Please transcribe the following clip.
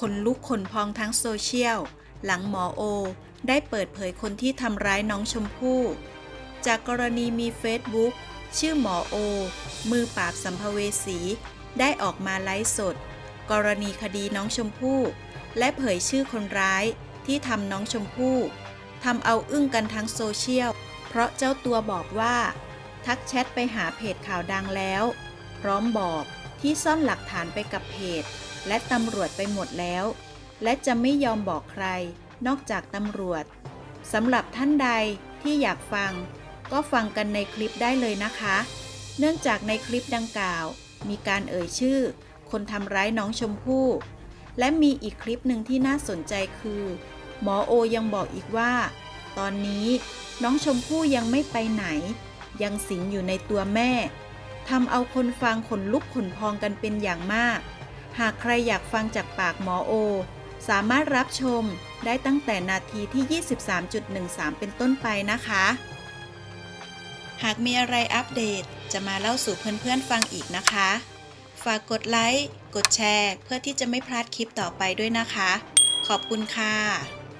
คนลุกขนพองทั้งโซเชียล หลังหมอโอ ได้เปิดเผยคนที่ทำร้ายน้องชมพู่ จากกรณีมีเฟซบุ๊กชื่อหมอโอ มือปราบสัมภเวสี ได้ออกมาไลฟ์สด กรณีคดีน้องชมพู่ และเผยชื่อคนร้ายที่ทำน้องชมพู่ทำเอาอึ้งกันทั้งโซเชียล เพราะเจ้าตัวบอกว่า ทักแชทไปหาเพจข่าวดังแล้ว พร้อมบอก ที่ซ่อนหลักฐานไปกับเพจ และตำรวจไปหมดแล้ว และจะไม่ยอมบอกใคร นอกจากตำรวจสำหรับท่านใดที่อยากฟัง ก็ฟังกันในคลิปได้เลยนะคะ เนื่องจากในคลิปดังกล่าว มีการเอ่ยชื่อ คนทำร้ายน้องชมพู่ และมีอีกคลิปหนึ่งที่น่าสนใจคือ หมอโอยังบอกอีกว่า ตอนนี้น้องชมพู่ยังไม่ไปไหน ยังสิงอยู่ในตัวแม่ ทำเอาคนฟังขนลุกขนพองกันเป็นอย่างมาก หากใครอยากฟังจากปากหมอโอ สามารถรับชมได้ตั้งแต่นาทีที่ 23.13 เป็นต้นไปนะคะ หากมีอะไรอัปเดตจะมาเล่าสู่เพื่อนๆฟังอีกนะคะ ฝากกดไลค์ กดแชร์ เพื่อที่จะไม่พลาดคลิปต่อไปด้วยนะคะ ขอบคุณค่ะ